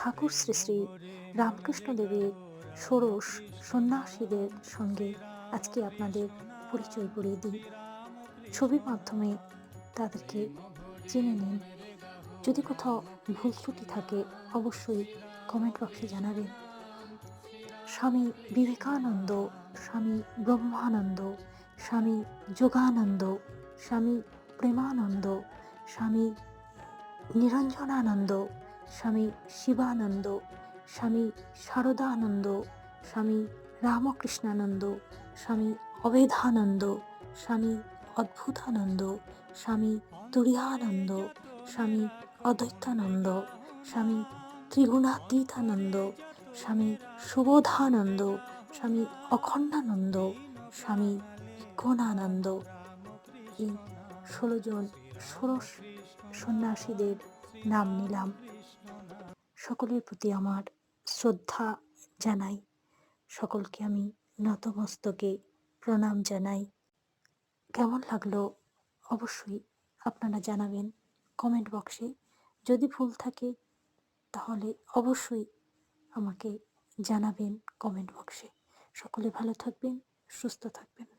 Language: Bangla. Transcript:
ঠাকুর শ্রী শ্রী রামকৃষ্ণ দেবের ষোড়শ সন্ন্যাসীদের সঙ্গে আজকে আপনাদের পরিচয় করিয়ে দিই। ছবির মাধ্যমে তাদেরকে জেনে নিন। যদি কোথাও ভুল ত্রুটি থাকে, অবশ্যই কমেন্ট বক্সে জানাবেন। স্বামী বিবেকানন্দ, স্বামী ব্রহ্মানন্দ, স্বামী যোগানন্দ, স্বামী প্রেমানন্দ, স্বামী নিরঞ্জনানন্দ স্বামী শিবানন্দ, স্বামী শারদানন্দ, স্বামী রামকৃষ্ণানন্দ, স্বামী অবেধানন্দ, স্বামী অদ্ভুতানন্দ, স্বামী তুরিয়ানন্দ, স্বামী অদ্বৈতানন্দ, স্বামী ত্রিগুণাতীতানন্দ, স্বামী সুবোধানন্দ, স্বামী অখণ্ডানন্দ, স্বামী বিজ্ঞানানন্দ এই ষোলো জন ষোড়শ সন্ন্যাসীদের নাম নিলাম। সকলের প্রতি আমার শ্রদ্ধা জানাই। সকলকে আমি নতমস্তকে প্রণাম জানাই। কেমন লাগল অবশ্যই আপনারা জানাবেন কমেন্ট বক্সে যদি ভুল থাকে তাহলে অবশ্যই আমাকে জানাবেন কমেন্ট বক্সে সকলে ভালো থাকবেন, সুস্থ থাকবেন।